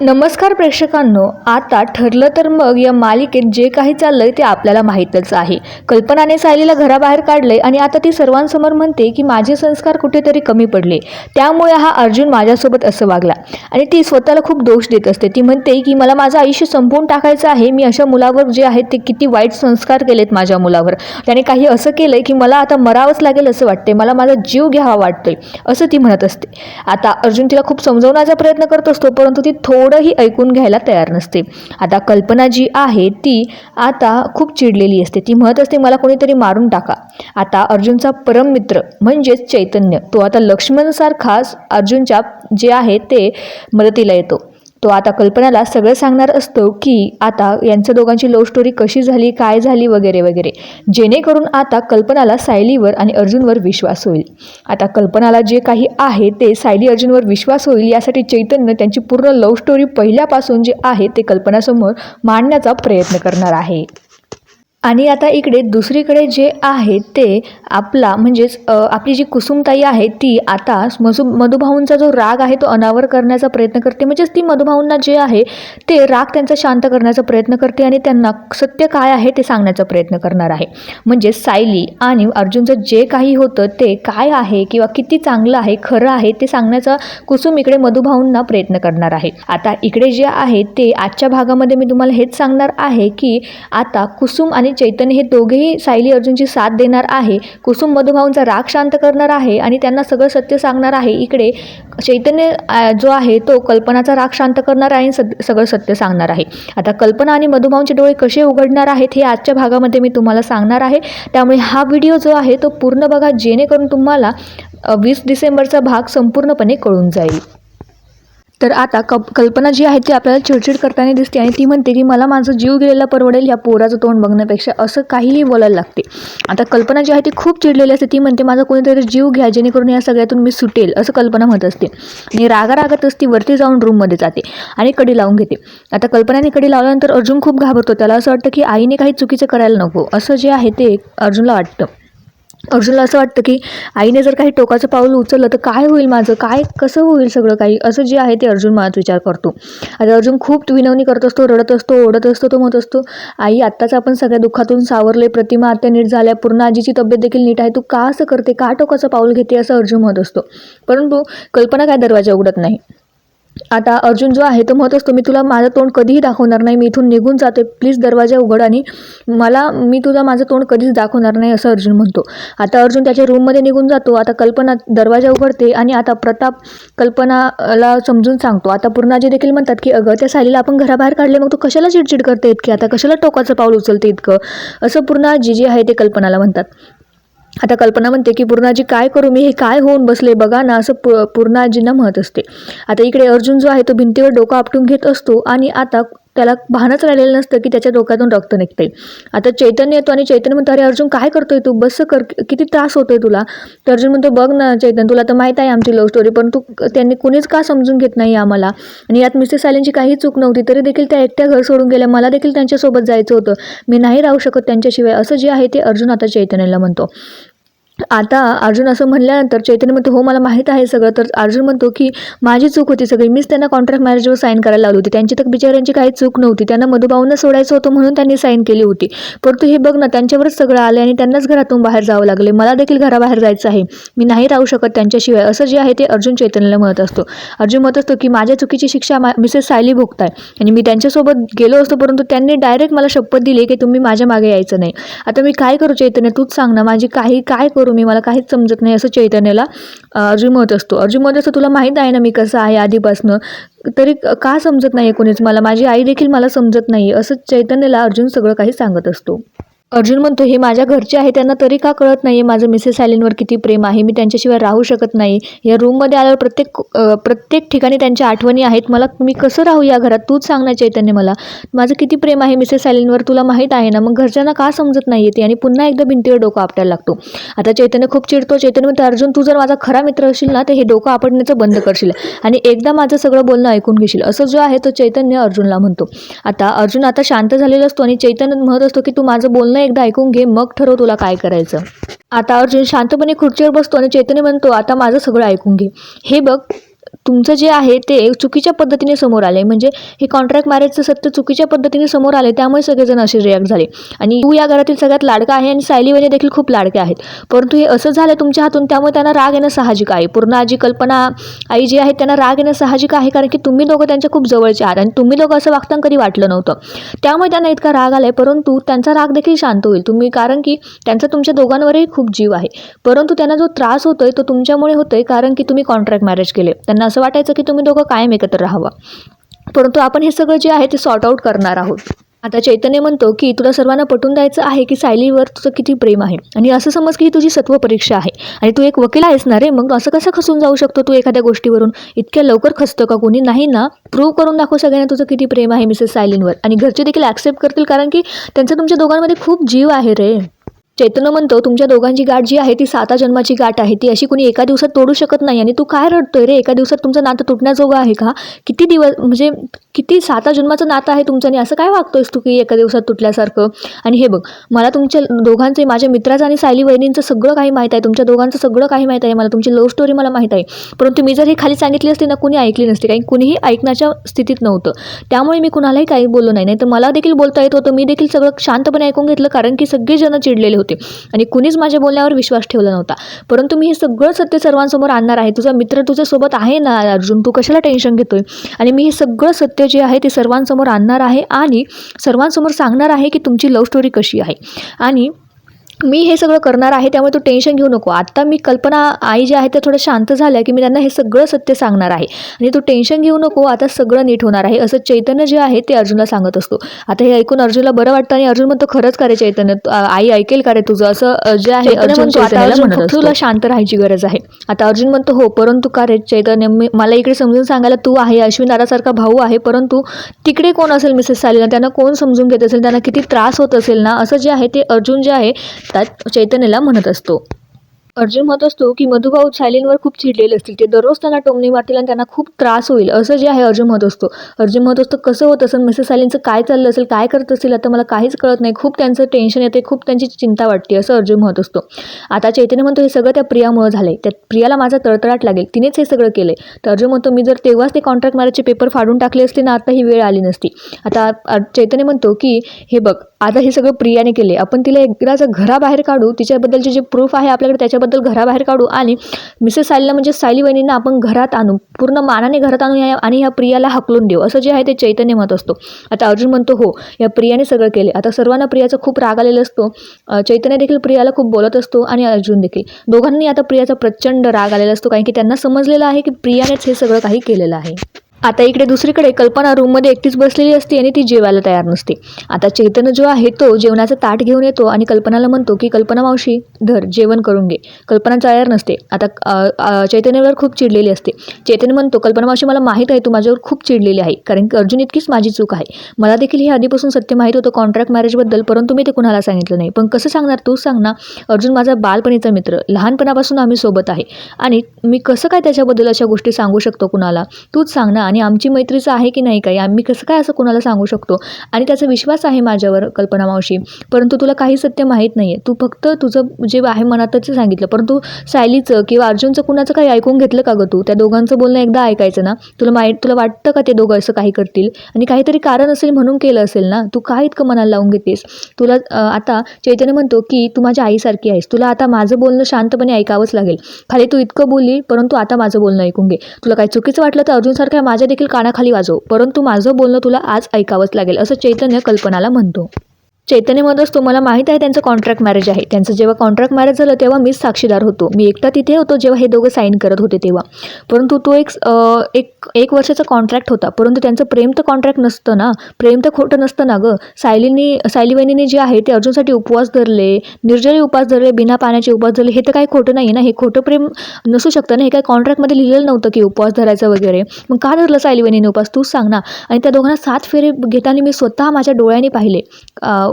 नमस्कार प्रेक्षकांनो आता ठरलं तर मग या मालिकेत जे काही चाललंय ते आपल्याला माहीतच आहे. कल्पनाने सायलीला घराबाहेर काढलंय आणि आता ती सर्वांसमोर म्हणते की माझे संस्कार कुठेतरी कमी पडले. त्यामुळे हा अर्जुन माझ्यासोबत असं वागला. आणि ती स्वतःला खूप दोष देत असते. ती म्हणते की मला माझं आयुष्य संपवून टाकायचं आहे. मी अशा मुलावर जे आहेत ते किती वाईट संस्कार केलेत माझ्या मुलावर. त्याने काही असं केलंय की मला आता मरावंच लागेल असं वाटते मला माझा जीव घ्यावा वाटतोय असं ती म्हणत असते. आता अर्जुन तिला खूप समजवण्याचा प्रयत्न करत असतो परंतु ती थोडंही ऐकून घ्यायला तयार नसते. आता कल्पना जी आहे ती आता खूप चिडलेली असते. ती म्हणत असते मला कोणीतरी मारून टाका. आता अर्जुनचा परममित्र म्हणजेच चैतन्य तो आता लक्ष्मणसारखाच अर्जुनच्या जे आहे ते मदतीला येतो. तो आता कल्पनाला सगळं सांगणार असतो की आता यांच्या दोघांची लव्ह स्टोरी कशी झाली काय झाली वगैरे वगैरे. जेणेकरून आता कल्पनाला सायलीवर आणि अर्जुनवर विश्वास होईल. आता कल्पनाला जे काही आहे ते सायली अर्जुनवर विश्वास होईल यासाठी चैतन्य त्यांची पूर्ण लव्ह स्टोरी पहिल्यापासून जे आहे ते कल्पनासमोर मांडण्याचा प्रयत्न करणार आहे. आणि आता इकडे दुसरीकडे जे आहे ते आपला म्हणजेच आपली जी कुसुमताई आहे ती आता मसु मधुभाऊंचा जो राग आहे तो अनावर करण्याचा प्रयत्न करते. म्हणजेच ती मधुभाऊंना जे आहे ते राग त्यांचा शांत करण्याचा प्रयत्न करते आणि त्यांना सत्य काय आहे ते सांगण्याचा प्रयत्न करणार आहे. म्हणजे सायली आणि अर्जुनचं जे काही होतं ते काय आहे किंवा किती चांगलं आहे खरं आहे ते सांगण्याचा कुसुम इकडे मधुभाऊंना प्रयत्न करणार आहे. आता इकडे जे आहे ते आजच्या भागामध्ये मी तुम्हाला हेच सांगणार आहे की आता कुसुम आणि चैतन्य हे दोघेही सायली अर्जुनची साथ देणार आहे. कुसुम मधुभाऊंचा राग शांत करणार आहे आणि त्यांना सगळं सत्य सांगणार आहे. इकडे चैतन्य जो आहे तो कल्पनाचा राग शांत करणार आहे आणि सद सगळं सत्य सांगणार आहे. आता कल्पना आणि मधुभाऊंचे डोळे कसे उघडणार आहेत हे आजच्या भागामध्ये मी तुम्हाला सांगणार आहे. त्यामुळे हा व्हिडिओ जो आहे तो पूर्ण बघा जेणेकरून तुम्हाला वीस डिसेंबरचा भाग संपूर्णपणे कळून जाईल. तर आता कप कल्पना जी आहे ती आपल्याला चिडचिड करताना दिसते आणि ती म्हणते की मला माझं जीव गेलेला परवडेल या पोराचं तोंड बघण्यापेक्षा असं काहीही बोलायला लागते. आता कल्पना जी आहे ती खूप चिडलेली असते. ती म्हणते माझा कोणीतरी जीव घ्या जेणेकरून या सगळ्यातून मी सुटेल असं कल्पना म्हणत असते. आणि रागा रागतच ती वरती जाऊन रूममध्ये जाते आणि कडी लावून घेते. आता कल्पनाने कडी लावल्यानंतर अर्जुन खूप घाबरतो. त्याला असं वाटतं की आईने काही चुकीचं करायला नको. असं जे आहे ते अर्जुनला वाटतं. अर्जुनला असं वाटतं की आईने जर काही टोकाचं पाऊल उचललं तर काय होईल माझं? काय कसं होईल सगळं काही? असं जे आहे ते अर्जुन मनात विचार करतो. आता अर्जुन खूप विनवणी करत असतो रडत असतो ओढत असतो तो म्हणत असतो आई आत्ताच आपण सगळ्या दुःखातून सावरले प्रतिमा आत्या नीट झाल्या पूर्ण आजीची तब्येत देखील नीट आहे तू का असं करते? का टोकाचं पाऊल घेते? असं अर्जुन म्हणत असतो. परंतु कल्पना काय दरवाजा उघडत नाही. आता अर्जुन जो आहे तो म्हणत असतो मी तुला माझं तोंड कधीही दाखवणार नाही मी इथून निघून जाते प्लीज दरवाजा उघड आणि मला मी तुला माझं तोंड कधीच दाखवणार नाही असं अर्जुन म्हणतो. आता अर्जुन त्याच्या रूममध्ये निघून जातो. आता कल्पना दरवाजा उघडते आणि आता प्रताप कल्पनाला समजून सांगतो. आता पूर्णाजी देखील म्हणतात की अगं त्या सालीला आपण घराबाहेर काढले मग तू कशाला चिडचिड करते इतकी? आता कशाला टोकाचं पाऊल उचलते इतकं? असं पूर्णाजी जे आहे ते कल्पनाला म्हणतात. आता कल्पना म्हणते की पूर्णाजी काय करू? मी हे काय होऊन बसले? बघा ना असं पू पूर्णाजींना म्हणत असते. आता इकडे अर्जुन जो आहे तो भिंतीवर डोकं आपटून घेत असतो आणि आता त्याला भानच राहिलेलं नसतं की त्याच्या डोक्यातून रक्त निघते आता चैतन्य येतो आणि चैतन्य म्हणतो अरे अर्जुन काय करतोय तू? बस कर. किती त्रास होतोय तुला? तर अर्जुन म्हणतो बघ ना चैतन्य तुला तर माहीत आहे आमची लव्ह स्टोरी पण तू त्यांनी कुणीच का समजून घेत नाही आम्हाला? आणि यात मिसेस सायलेंची काही चूक नव्हती तरी देखील त्या एकट्या घर सोडून गेल्या. मला देखील त्यांच्यासोबत जायचं होतं. मी नाही राहू शकत त्यांच्याशिवाय. असं जे आहे ते अर्जुन आता चैतन्याला म्हणतो. आता अर्जुन असं म्हणल्यानंतर चैतन्य म्हणतो हो मला माहीत आहे सगळं. तर अर्जुन म्हणतो की माझी चूक होती सगळी. मीच त्यांना कॉन्ट्रॅक्ट मॅरेजवर साईन करायला लावली होती. त्यांची तर बिचाऱ्यांची काही चूक नव्हती. त्यांना मधुभाऊंना सोडायचं होतं म्हणून त्यांनी साईन केली होती. परंतु हे बघ ना त्यांच्यावरच सगळं आलं आणि त्यांनाच घरातून बाहेर जावं लागले मला देखील घराबाहेर जायचं आहे. मी नाही राहू शकत त्यांच्याशिवाय. असं जे आहे ते अर्जुन चैतन्याला म्हणत असतो. अर्जुन म्हणत असतो की माझ्या चुकीची शिक्षा मा मिसेस सायली भोगताय. आणि मी त्यांच्यासोबत गेलो असतो परंतु त्यांनी डायरेक्ट मला शपथ दिली की तुम्ही माझ्या मागे यायचं नाही. आता मी काय करू चैतन्य? तूच सांग ना माझी काही काय करू मी मला काहीच समजत नाही असं चैतन्याला अर्जुन म्हणत असतो. अर्जुन म्हणत असतो तुला माहीत आहे ना मी कसं आहे आधीपासनं? तरी का समजत नाही आहे कोणीच मला माझी आई देखील मला समजत नाही असं चैतन्याला अर्जुन सगळं काही सांगत असतो. अर्जुन म्हणतो हे माझ्या घरचे आहे त्यांना तरी का कळत नाही माझं मिसेस सायलींवर किती प्रेम आहे? मी त्यांच्याशिवाय राहू शकत नाही. या रूममध्ये आल्यावर प्रत्येक प्रत्येक ठिकाणी त्यांच्या आठवणी आहेत. मला मी कसं राहू या घरात? तूच सांग ना चैतन्य मला. माझं किती प्रेम आहे मिसेस सायलींवर तुला माहीत आहे ना? मग घरच्यांना का समजत नाही येते आणि पुन्हा एकदा भिंतीवर डोकं आपटायला लागतो. आता चैतन्य खूप चिडतो. चैतन्य म्हणतो अर्जुन तू जर माझा खरा मित्र असशील ना तर हे डोकं आपटण्याचं बंद करशील. आणि एकदा माझं सगळं बोलणं ऐकून घेशील. असं जो आहे तो चैतन्य अर्जुनला म्हणतो. आता अर्जुन आता शांत झालेला असतो आणि चैतन्य म्हणत असतो की तू माझं बोलणं एकदा ऐकून घे मग ठरव तुला काय करायचं. आता अर्जुन शांतपणे खुर्चीवर बसतो आणि चैतन्य म्हणतो आता माझं सगळं ऐकून घे. हे बघ तुमचं जे आहे ते चुकीच्या पद्धतीने समोर आले म्हणजे हे कॉन्ट्रॅक्ट मॅरेजचं सत्य चुकीच्या पद्धतीने समोर आले त्यामुळे सगळेजण असे रिॲक्ट झाले. आणि तू या घरातील सगळ्यात लाडका आहे आणि सायली वहिनी देखील खूप लाडके आहेत. परंतु हे असं झालं तुमच्या हातून त्यामुळे त्यांना राग येणं साहजिक आहे. पूर्ण आजी कल्पना आई जी आहे त्यांना राग येणं साहजिक आहे कारण की तुम्ही दोघं त्यांच्या खूप जवळचे आहात आणि तुम्ही दोघं असं वागताना कधी वाटलं नव्हतं. त्यामुळे त्यांना इतका राग आला आहे परंतु त्यांचा राग देखील शांत होईल. तुम्ही कारण की त्यांचा तुमच्या दोघांवरही खूप जीव आहे. परंतु त्यांना जो त्रास होतोय तो तुमच्यामुळे होतोय कारण की तुम्ही कॉन्ट्रॅक्ट मॅरेज केले. त्यांना असं वाटायचं की तुम्ही दोघं कायम एकत्र राहावं. परंतु आपण हे सगळं जे आहे ते सॉर्ट आऊट करणार आहोत. आता चैतन्य म्हणतो की तुला सर्वांना पटवून द्यायचं आहे की सायलीवर तुझं किती प्रेम आहे. आणि असं समज की ही तुझी सत्व परीक्षा आहे. आणि तू एक वकील आहेस ना रे मग असं कसं खसून जाऊ शकतो तू एखाद्या गोष्टीवरून? इतक्या लवकर खसतं का कोणी? नाही ना. प्रूव्ह करून दाखव सगळ्यांना तुझं किती प्रेम आहे मिसेस सायलींवर. आणि घरचे देखील ॲक्सेप्ट करतील कारण की त्यांचा तुमच्या दोघांमध्ये खूप जीव आहे रे. चैतन्य म्हणतो तुमच्या दोघांची गाठ जी आहे ती साता जन्माची गाठ आहे. ती अशी कुणी एका दिवसात तोडू शकत नाही आणि तू काय रडतोय रे? एका दिवसात तुमचं नातं तुटण्याजोगं आहे का? किती दिवस म्हणजे किती साता जन्माचं नातं आहे तुमचं आणि असं काय वागतोयस तू की एका दिवसात तुटल्यासारखं? आणि हे बघ मला तुमच्या दोघांचे माझ्या मित्राचं आणि सायली वहिनींचं सगळं काही माहीत आहे. तुमच्या दोघांचं सगळं काही माहीत आहे. मला तुमची लव्ह स्टोरी मला माहीत आहे. परंतु मी जर ही खाली सांगितली असती ना कुणी ऐकली नसती. कारण कुणीही ऐकण्याच्या स्थितीत नव्हतं. त्यामुळे मी कुणालाही काही बोललो नाही. नाही तर मला देखील बोलता येत होतं. मी देखील सगळं शांतपणे ऐकून घेतलं. कारण की सगळेजण चिडलेले होते. आणि कुणीच माझ्या बोलण्यावर विश्वास ठेवला नव्हता. परंतु मी हे सगळं सत्य सर्वांसमोर आणणार आहे. तुझा मित्र तुझ्यासोबत आहे ना अर्जुन? तू कशाला टेन्शन घेतोय? आणि मी हे सगळं सत्य जे आहे ते सर्वांसमोर आणणार आहे आणि सर्वांसमोर सांगणार आहे की तुमची लव्ह स्टोरी कशी आहे. आणि मी हे सगळं करणार आहे त्यामुळे तू टेन्शन घेऊ नको. आत्ता मी कल्पना आई जे आहे त्या थोड्या शांत झाल्या की मी त्यांना हे सगळं सत्य सांगणार आहे. आणि तू टेन्शन घेऊ नको आता सगळं नीट होणार आहे. असं चैतन्य जे आहे ते अर्जुनला सांगत असतो. आता हे ऐकून अर्जुनला बरं वाटतं आणि अर्जुन म्हणतो खरंच का रे चैतन्य? आई ऐकेल का रे तुझं? असं जे आहे अर्जुन आता तुला शांत राहायची गरज आहे. आता अर्जुन म्हणतो हो परंतु का रे चैतन्य? मी मला इकडे समजून सांगायला तू आहे अश्विन दादासारखा भाऊ आहे परंतु तिकडे कोण असेल मिसेस सालीला त्यांना कोण समजून घेत असेल? त्यांना किती त्रास होत असेल ना? असं जे आहे ते अर्जुन जे आहे त्यात चैतन्यला म्हणत असतो. अर्जुन म्हणत असतो की मधुभाऊ सायलींवर खूप चिडलेले असतील. ते दररोज त्यांना टोमणी मारतील आणि त्यांना खूप त्रास होईल. असं जे आहे अर्जुन म्हणत असतो. अर्जुन म्हणत असतो कसं होत असेल? मिसेस सायलींचं काय चाललं असेल? काय करत असेल आता मला काहीच कळत नाही. खूप त्यांचं टेन्शन येते. खूप त्यांची चिंता वाटते. असं अर्जुन म्हणत असतो. आता चैतन्य म्हणतो हे सगळं त्या प्रियामुळं झालं आहे त्या प्रियाला माझा तळतळाट लागेल. तिनेच हे सगळं केलं आहे तर अर्जुन म्हणतो मी जर तेव्हाच ते कॉन्ट्रॅक्ट मॅरेजचे पेपर फाडून टाकले असते ना आता ही वेळ आली नसती. आता चैतन्य म्हणतो की हे बघ आता हे सगळं प्रियाने केले आपण तिला एकदाच घराबाहेर काढू तिच्याबद्दलचे जे प्रूफ आहे आपल्याकडे त्याच्याबद्दल घराबाहेर काढू आणि मिसेस सायलीला म्हणजे सायली वहिनींना आपण घरात आणू पूर्ण मानाने घरात आणू या आणि ह्या प्रियाला हकलून देऊ. असं जे आहे ते चैतन्य मत असतो. आता अर्जुन म्हणतो हो या प्रियाने सगळं केले. आता सर्वांना प्रियाचा खूप राग आलेला असतो. चैतन्य देखील प्रियाला खूप बोलत असतो आणि अर्जुन देखील. दोघांनी आता प्रियाचा प्रचंड राग आलेला असतो कारण की त्यांना समजलेलं आहे की प्रियानेच हे सगळं काही केलेलं आहे. आता इकडे दुसरीकडे कल्पना रूममध्ये एकटीच बसलेली असते आणि ती जेवायला तयार नसते. आता चैतन्य जो आहे तो जेवणाचा ताट घेऊन येतो आणि कल्पनाला म्हणतो की कल्पना मावशी धर जेवण करून घे. कल्पना तयार नसते. आता चैतन्यावर खूप चिडलेली असते. चैतन्य म्हणतो कल्पना मावशी मला माहीत आहे तू माझ्यावर खूप चिडलेली आहे कारण की अर्जुन इतकीच माझी चूक आहे. मला देखील हे आधीपासून सत्य माहीत होतं कॉन्ट्रॅक्ट मॅरेजबद्दल परंतु मी ते कुणाला सांगितलं नाही. पण कसं सांगणार? तूच सांग ना. अर्जुन माझा बालपणीचा मित्र. लहानपणापासून आम्ही सोबत आहे. आणि मी कसं काय त्याच्याबद्दल अशा गोष्टी सांगू शकतो कुणाला? तूच सांग ना. आणि आमची मैत्रीचं आहे की नाही काही? आम्ही कसं काय असं कुणाला सांगू शकतो? आणि त्याचा विश्वास आहे माझ्यावर कल्पना मावशी. परंतु तुला काही सत्य माहीत नाही आहे तू फक्त तुझं जे आहे मनातच सांगितलं. परंतु सायलीचं किंवा अर्जुनचं कुणाचं काही ऐकून घेतलं का गं तू? त्या दोघांचं बोलणं एकदा ऐकायचं ना? तुला माहीत तुला वाटतं का ते दोघं असं काही करतील? आणि काहीतरी कारण असेल म्हणून केलं असेल ना? तू काय इतकं मनाला लावून घेतेस? तुला आता चैतन्य म्हणतो की तू माझ्या आईसारखी आहेस. तुला आता माझं बोलणं शांतपणे ऐकावंच लागेल. खाली तू इतकं बोलली परंतु आता माझं बोलणं ऐकून घे. तुला काही चुकीचं वाटलं तर अर्जुनसारख्या माझ्या देखील कानाखाली वाजव परंतु माझं बोलणं तुला आज ऐकावंच लागेल असं चैतन्य कल्पनाला म्हणतो. चैतन्य तुम्हाला माहीत आहे त्यांचं कॉन्ट्रॅक्ट मॅरेज आहे. त्यांचं जेव्हा कॉन्ट्रॅक्ट मॅरेज झालं तेव्हा मीच साक्षीदार होतो. मी एकटा तिथे होतो जेव्हा हे दोघं साईन करत होते तेव्हा. परंतु तो एक एक एक वर्षाचा कॉन्ट्रॅक्ट होता. परंतु त्यांचं प्रेम तर कॉन्ट्रॅक्ट नसतं ना. प्रेम तर खोटं नसतं ना गं. सायलीनी सायली वहिनीने जे आहे ते अर्जुनसाठी उपवास धरले निर्जळी उपवास धरले बिना पाण्याचे उपवास धरले हे तर काही खोटं नाही ना. हे खोटं प्रेम नसू शकतं ना. हे काय कॉन्ट्रॅक्टमध्ये लिहिलेलं नव्हतं की उपवास धरायचा वगैरे. मग का धरलं सायली वहिनीने उपवास? तूच सांग ना. आणि त्या दोघांना सात फेरे घेताना मी स्वतः माझ्या डोळ्याने पाहिले.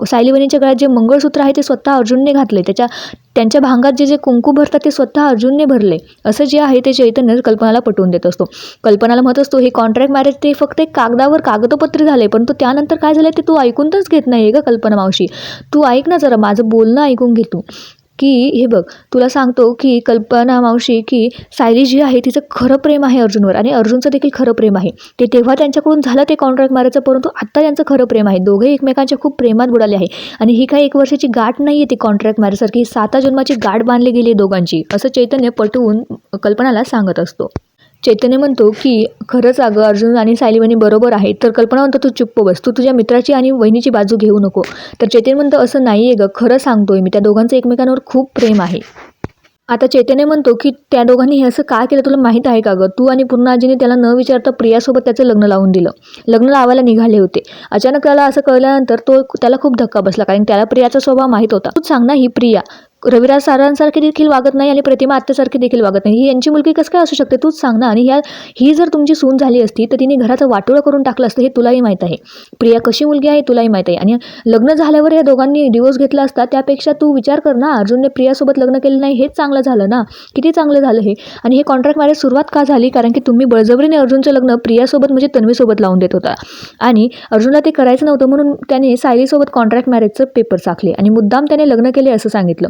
सायलीवनीच्या गळ्यात जे मंगळसूत्र आहे ते स्वतः अर्जुनने घातले. त्याच्या त्यांच्या भांगात जे जे कुंकू भरतात ते स्वतः अर्जुनने भरले. असं जे आहे ते चैतन्य कल्पनाला पटवून देत असतो. कल्पनाला म्हणत असतो हे कॉन्ट्रॅक्ट मॅरेज ते फक्त एक कागदावर कागदपत्र झाले परंतु त्यानंतर काय झालं ते तू ऐकून घेत नाही का कल्पना मावशी. तू ऐक ना जरा माझं बोलणं ऐकून घे तू. की हे बघ तुला सांगतो की कल्पना मावशी की सायली जी आहे तिचं खरं प्रेम आहे अर्जुनवर आणि अर्जुनचं देखील खरं प्रेम आहे. ते तेव्हा त्यांच्याकडून झालं ते कॉन्ट्रॅक्ट मारायचं परंतु आत्ता त्यांचं खरं प्रेम आहे. दोघे एकमेकांच्या खूप प्रेमात बुडाले आहे. आणि ही काही एक वर्षाची गाठ नाही आहे ती कॉन्ट्रॅक्ट मारायसारखी. सात साता जन्माची गाठ बांधली गेली आहे दोघांची असं चैतन्य पटवून कल्पनाला सांगत असतो. चैतन्य म्हणतो की खरंच अगं अर्जुन आणि सायलीवाणी बरोबर आहे तर कल्पना म्हणतो तू चुप्प हो बस. तू तुझ्या मित्राची आणि वहिनीची बाजू घेऊ नको. तर चैतन्य म्हणतो असं नाही आहे गं. खरं सांगतोय मी. त्या दोघांचं एकमेकांवर खूप प्रेम आहे. आता चैतन्य म्हणतो की त्या दोघांनी हे असं का केलं? तुला माहीत आहे का गं? तू आणि पूर्ण आजीने त्याला न विचारता प्रियासोबत त्याचं लग्न लावून दिलं. लग्न लावायला निघाले होते. अचानक त्याला असं कळल्यानंतर तो त्याला खूप धक्का बसला कारण त्याला प्रियाचा स्वभाव माहीत होता. तूच सांग ना ही प्रिया. रविराज सारांसारखे देखील वागत नाही आणि प्रतिमा आत्यासारखी देखील वागत नाही. ही यांची मुलगी कसं काय असू शकते? तूच सांग ना. आणि ह्या ही जर तुमची सून झाली असती तर तिने घराचं वाटोळं करून टाकलं असतं हे तुलाही माहीत आहे. प्रिया कशी मुलगी आहे तुलाही माहीत आहे. आणि लग्न झाल्यावर या दोघांनी डिवोर्स घेतला असता त्यापेक्षा तू विचार कर ना. अर्जुनने प्रियासोबत लग्न केलं नाही हेच चांगलं झालं ना. किती चांगलं झालं हे. आणि हे कॉन्ट्रॅक्ट मॅरेज सुरुवात का झाली? कारण की तुम्ही बळजबरीने अर्जुनचं लग्न प्रियासोबत म्हणजे तन्वीसोबत लावून देत होता. आणि अर्जुनला ते करायचं नव्हतं म्हणून त्याने सायलीसोबत कॉन्ट्रॅक्ट मॅरेजचं पेपर चाकले आणि मुद्दाम त्याने लग्न केले असं सांगितलं.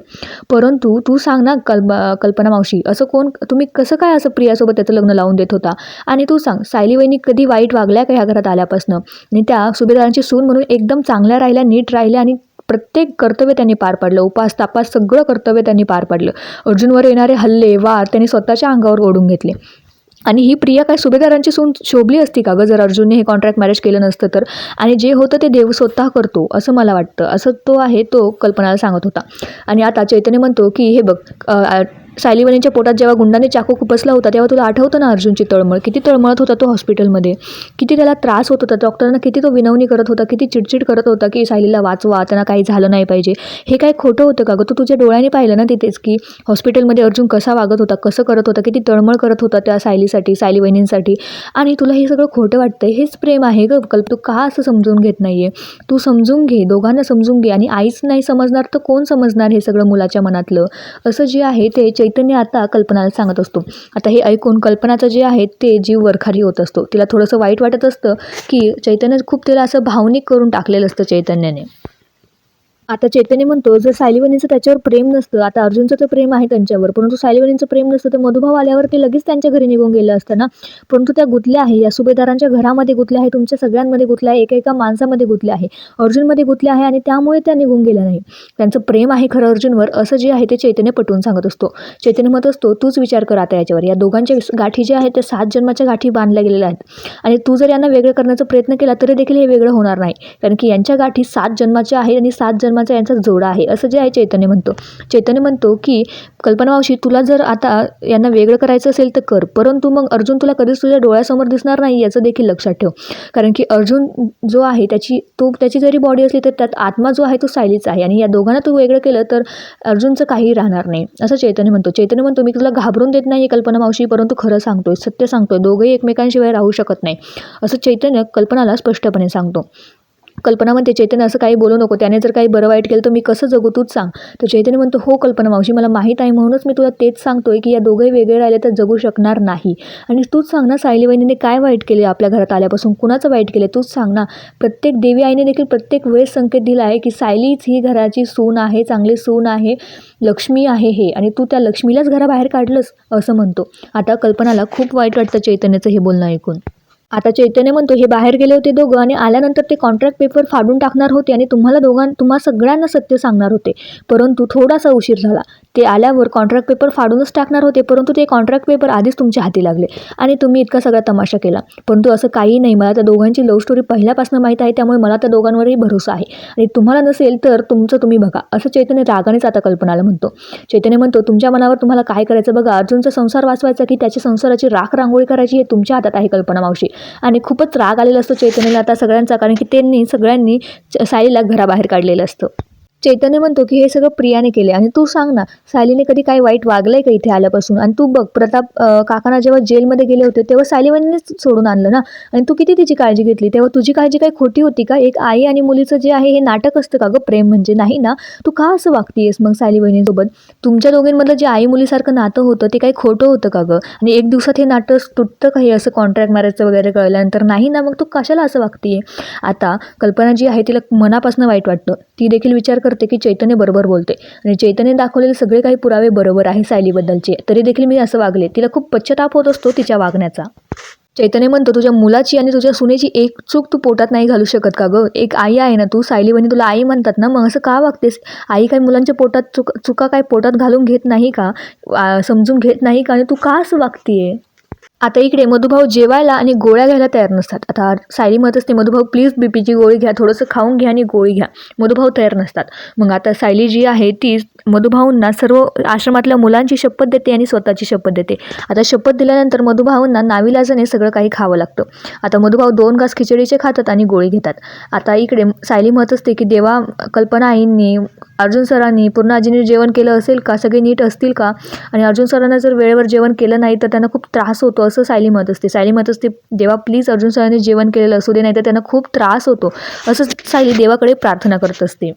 परंतु तू सांग ना कल्प कल्पना मावशी असं कोण तुम्ही कसं काय असं प्रियासोबत त्याचं लग्न लावून देत होता? आणि तू सांग सायली वहिनी कधी वाईट वागल्या का ह्या घरात आल्यापासून? आणि त्या सुभेदारांची सून म्हणून एकदम चांगल्या राहिल्या नीट राहिल्या आणि प्रत्येक कर्तव्य त्यांनी पार पाडलं. उपास तापास सगळं कर्तव्य त्यांनी पार पाडलं. अर्जुनवर येणारे हल्ले वार त्यांनी स्वतःच्या अंगावर ओढून घेतले. आणि ही प्रिया काय सुभेदारांची सून शोभली असती का गं? जर अर्जुनने हे कॉन्ट्रॅक्ट मॅरेज केलं नसतं तर. आणि जे होतं ते देव स्वतः करतो असं मला वाटतं. असं तो आहे तो कल्पनाला सांगत होता. आणि आता चैतन्य म्हणतो की हे बघ सायलीवनीच्या पोटात जेव्हा गुंडाने चाकू खुपसला होता तेव्हा तुला आठवतं ना अर्जुनची तळमळ? किती तळमळत होता तो हॉस्पिटलमध्ये? किती त्याला त्रास होत होता? डॉक्टरांना किती तो विनवणी करत होता? किती चिडचिड करत होता की सायलीला वाचवा त्यांना काही झालं नाही पाहिजे? हे काय खोटं होतं का गं? तू तुझ्या डोळ्याने पाहिलं ना तिथेच की हॉस्पिटलमध्ये अर्जुन कसा वागत होता कसं करत होता किती तळमळ करत होता त्या सायलीसाठी सायली वहिनींसाठी आणि तुला हे सगळं खोटं वाटतं हेच प्रेम आहे गं कल्प. तू का असं समजून घेत नाही आहे तू समजून घे दोघांना समजून घे. आणि आईच नाही समजणार तर कोण समजणार हे सगळं मुलाच्या मनातलं? असं जे आहे ते चैतन्य आता कल्पनाला सांगत असतो. आता हे ऐकून कल्पनाचं जे आहे ते जीव वरखारी होत असतो. तिला थोडंसं वाईट वाटत असतं की चैतन्य खूप तिला असं भावनिक करून टाकलेलं असतं चैतन्याने. आता चैतन्य म्हणतो जर सायलीवनीचं त्याच्यावर प्रेम नसतं आता अर्जुनचं तर प्रेम आहे त्यांच्यावर परंतु सायलीवनीचं प्रेम नसतं तर मधुभाव आल्यावर ते लगेच त्यांच्या घरी निघून गेलं असतं ना? परंतु त्या गुतल्या आहे या सुभेदारांच्या घरामध्ये गुतल्या आहे तुमच्या सगळ्यांमध्ये गुतल्या आहे एका एका माणसामध्ये गुतल्या आहे अर्जुनमध्ये गुतल्या आहे आणि त्यामुळे त्या निघून गेल्या नाही. त्यांचं प्रेम आहे खरं अर्जुनवर असं जे आहे ते चैतन्य पटवून सांगत असतो. चैतन्य म्हणत असतो तूच विचार कर आता याच्यावर या दोघांच्या गाठी ज्या आहेत त्या सात जन्माच्या गाठी बांधल्या गेलेल्या आहेत. आणि तू जर यांना वेगळं करण्याचा प्रयत्न केला तरी देखील हे वेगळं होणार नाही. कारण की यांच्या गाठी सात जन्माच्या आहेत आणि सात जन्माचा यांचा जोडा आहे असं जे आहे चैतन्य म्हणतो. चैतन्य म्हणतो की कल्पना मावशी तुला जर आता यांना वेगळं करायचं असेल तर कर परंतु मग अर्जुन तुला कधीच तुझ्या डोळ्यासमोर दिसणार नाही याचं देखील लक्षात ठेव. कारण की अर्जुन जो आहे त्याची तो त्याची जरी बॉडी असली तर त्यात आत्मा जो आहे तो सायलीच आहे आणि या दोघांना तू वेगळं केलं तर अर्जुनचं काही राहणार नाही असं चैतन्य म्हणतो. चैतन्य म्हणतो मी तुला घाबरून देत नाही कल्पना मावशी परंतु खरं सांगतोय सत्य सांगतोय दोघंही एकमेकांशिवाय राहू शकत नाही. असं चैतन्य कल्पनाला स्पष्टपणे सांगतो. कल्पना म्हणते चैतन्य असं काही बोलू नको. त्याने जर काही बरं वाईट केलं तर मी कसं जगू? तूच सांग. तर चैतन्य म्हणतो हो कल्पना मावशी मला माहीत आहे. म्हणूनच मी तुला तेच सांगतोय की या दोघंही वेगळे राहिले तर जगू शकणार नाही. आणि तूच सांग ना सायली वहिनीने काय वाईट केले आपल्या घरात आल्यापासून? कुणाचं वाईट केले? तूच सांग ना. प्रत्येक देवी आईने देखील प्रत्येक वेळेस संकेत दिला आहे की सायलीच ही घराची सून आहे चांगली सून आहे लक्ष्मी आहे हे. आणि तू त्या लक्ष्मीलाच घराबाहेर काढलंस असं म्हणतो. आता कल्पनाला खूप वाईट वाटतं चैतन्याचं हे बोलणं ऐकून. आता चैतन्य म्हणतो हे बाहेर गेले होते दोघं आणि आल्यानंतर ते कॉन्ट्रॅक्ट पेपर फाडून टाकणार होते आणि तुम्हाला दोघां तुम्हा सगळ्यांना सत्य सांगणार होते. परंतु थोडासा उशीर झाला. ते आल्यावर कॉन्ट्रॅक्ट पेपर फाडूनच टाकणार होते परंतु ते कॉन्ट्रॅक्ट पेपर आधीच तुमच्या हाती लागले आणि तुम्ही इतका सगळा तमाशा केला. परंतु असं काही नाही मला त्या दोघांची लव्ह स्टोरी पहिल्यापासून माहीत आहे त्यामुळे मला त्या दोघांवरही भरोसा आहे. आणि तुम्हाला नसेल तर तुमचं तुम्ही बघा असं चैतन्य रागानेच आता कल्पनाला म्हणतो. चैतन्य म्हणतो तुमच्या मनावर तुम्हाला काय करायचं बघा अर्जुनचा संसार वाचवायचा की त्याच्या संसाराची राख रांगोळी करायची हे तुमच्या हातात आहे कल्पना मावशी. आणि खूपच राग आलेला असतो चैतन्याला आता सगळ्यांचा कारण की त्यांनी सगळ्यांनी च- सायलीला घराबाहेर काढलेलं असतं. चैतन्य म्हणतो की हे सगळं प्रियाने केले. आणि तू सांग ना सायलीने कधी काही वाईट वागलंय का इथे आल्यापासून? आणि तू बघ प्रताप काकांना जेव्हा जेलमध्ये गेले होते तेव्हा सायलीवणीनेच सोडून आणलं ना? आणि तू किती तिची काळजी घेतली? तेव्हा तुझी काळजी काही खोटी होती का? एक आई आणि मुलीचं जे आहे हे नाटक असतं का गं? प्रेम म्हणजे? नाही ना? तू का असं वागतीयस मग सायली बहिणीसोबत तुमच्या दोघींमधलं जे आई मुलीसारखं नातं होतं ते काही खोटं होतं का गं? आणि एक दिवसात हे नाटक तुटतं का हे असं कॉन्ट्रॅक्ट मॅरेजचं वगैरे कळल्यानंतर? नाही ना? मग तू कशाला असं वागतीये? आता कल्पना जी आहे तिला मनापासून वाईट वाटतं. ती देखील विचार कर करते की चैतन्य बरोबर बोलते. आणि चैतन्य दाखवलेले सगळे काही पुरावे बरोबर आहे सायलीबद्दलचे. तरी देखील मी असं वागले. तिला खूप पश्चाताप होत असतो तिच्या वागण्याचा. चैतन्य म्हणतो तुझ्या मुलाची आणि तुझ्या सुनेची एक चूक तू पोटात नाही घालू शकत का गं? एक आई आहे ना तू? सायली बहिणी तुला आई म्हणतात ना? मग असं का वागतेस? आई काय मुलांच्या पोटात चुक चुका काय पोटात घालून घेत नाही का? समजून घेत नाही का? आणि तू का असं वागतीये? आता इकडे मधुभाऊ जेवायला आणि गोळ्या घ्यायला तयार नसतात. आता सायली म्हणत असते मधुभाऊ प्लीज बी पीची गोळी घ्या थोडंसं खाऊन घ्या आणि गोळी घ्या. मधुभाऊ तयार नसतात. मग आता सायली जी आहे ती मधुभाऊंना सर्व आश्रमातल्या मुलांची शपथ देते आणि स्वतःची शपथ देते. आता शपथ दिल्यानंतर मधुभाऊंना नाविलाजाने सगळं काही खावं लागतं. आता मधुभाऊ दोन घास खिचडीचे खातात आणि गोळी घेतात. आता इकडे सायली म्हणत असते की देवा कल्पना आईंनी अर्जुन सरांनी पूर्ण आजीने जेवण केलं असेल का? सगळे नीट असतील का? आणि अर्जुन सरांना जर वेळेवर जेवण केलं नाही तर त्यांना खूप त्रास होतो असं सायली म्हणत असते. सायली म्हणत असते देवा प्लीज अर्जुन सरांनी जेवण केलेलं असू दे नाही तर त्यांना खूप त्रास होतो. असं सायली देवाकडे प्रार्थना करत असते.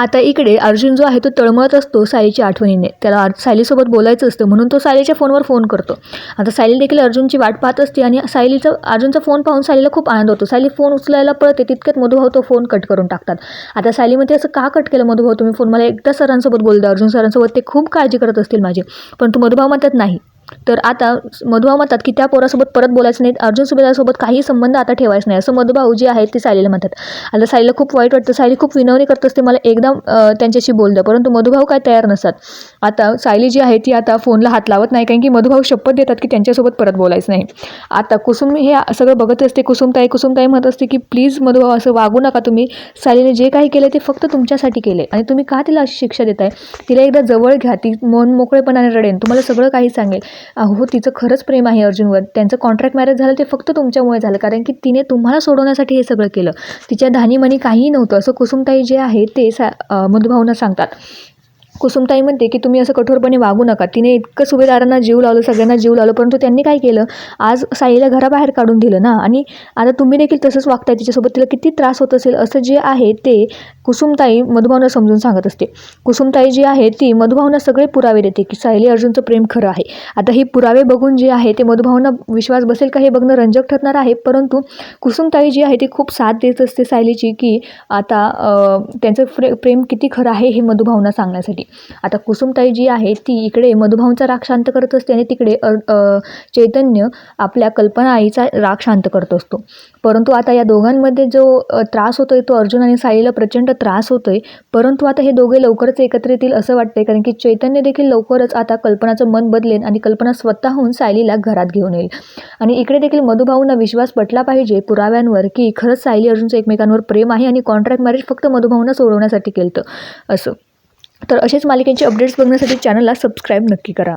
आता इकडे अर्जुन जो आहे तो तळमळत असतो सायलीच्या आठवणीने. त्याला अर्- सायलीसोबत बोलायचं असतं म्हणून तो सायलीच्या फोनवर फोन करतो. आता सायली देखील अर्जुनची वाट पाहत असते आणि सायलीचा अर्जुनचा फोन पाहून सायलीला खूप आनंद होतो. सायली फोन उचलायला पळते तितक्यात मधुभाऊ तो फोन कट करून टाकतात. आता सायलीमध्ये असं का कट केलं मधुभाऊ? तुम्ही फोन मला एकदा सरांसोबत बोलतो अर्जुन सरांसोबत ते खूप काळजी करत असतील माझी. पण तू मधुभाऊ म्हणतात नाही. तर आता मधुभाऊ म्हणतात की त्या पोरासोबत परत बोलायचं नाही अर्जुन सुभेदारसोबत काही संबंध आता ठेवायचं नाही. असं मधुभाऊ जे आहेत ते सायलीला म्हणतात. आता सायलीला खूप वाईट वाटतं. सायली खूप विनवणी करत असते. मला एकदा त्यांच्याशी बोल द्या. परंतु मधुभाऊ काय तयार नसतात. आता सायली जी आहे ती आता फोनला हात लावत नाही. कारण की मधुभाऊ शपथ देतात की त्यांच्यासोबत परत बोलायचं नाही. आता कुसुम हे सगळं बघत असते. कुसुमताई कुसुमताई म्हणत असते की प्लीज मधुभाऊ असं वागू नका तुम्ही. सायलीने जे काही केलं ते फक्त तुमच्यासाठी केले आणि तुम्ही का तिला अशी शिक्षा देताय? तिला एकदा जवळ घ्या. ती मन मोकळेपणाने रडेन. तुम्हाला सगळं काही सांगेल. अहो तिचं खरंच प्रेम आहे अर्जुनवर. त्यांचं कॉन्ट्रॅक्ट मॅरेज झालं ते फक्त तुमच्यामुळे झालं. कारण की तिने तुम्हाला सोडवण्यासाठी हे सगळं केलं. तिच्या धानीमनी काहीही नव्हतं. असं कुसुमताई जे आहे ते सा अं, सांगतात. कुसुमताई म्हणते की तुम्ही असं कठोरपणे वागू नका. तिने इतकं सुभेदारांना जीव लावलं सगळ्यांना जीव लावलं परंतु त्यांनी काय केलं? आज साईला घराबाहेर काढून दिलं ना? आणि आता तुम्ही देखील तसंच वागताय तिच्यासोबत तिला किती त्रास होत असेल असं जे आहे ते कुसुमताई मधुभावना समजून सांगत असते. कुसुमताई जी आहे ती मधुभावना सगळे पुरावे देते की सायली अर्जुनचं प्रेम खरं आहे. आता हे पुरावे बघून जे आहे ते मधुभावना विश्वास बसेल का हे बघणं रंजक ठरणार आहे परंतु कुसुमताई जी आहे ती खूप साथ देत असते सायलीची की आता त्यांचं प्रे प्रेम किती खरं आहे हे मधुभावना सांगण्यासाठी. आता कुसुमताई जी आहे ती इकडे मधुभाऊंचा राग शांत करत असते आणि तिकडे अ, चैतन्य आपल्या कल्पना आईचा राग शांत करत असतो. परंतु आता या दोघांमध्ये जो त्रास होतो आहे तो अर्जुन आणि साईला प्रचंड त्रास होतो आहे परंतु आता हे दोघे लवकरच एकत्र येतील असं वाटतंय कारण की चैतन्य देखील लवकरच आता कल्पनाचं मन बदलेन आणि कल्पना स्वतःहून सायलीला घरात घेऊन येईल. आणि इकडे देखील मधुभाऊंना विश्वास पटला पाहिजे पुराव्यांवर की खरंच सायली अर्जुनचं एकमेकांवर प्रेम आहे आणि कॉन्ट्रॅक्ट मॅरेज फक्त मधुभाऊंना सोडवण्यासाठी केलं असं. तर असेच मालिकेचे अपडेट्स बघण्यासाठी चॅनलला सबस्क्राईब नक्की करा.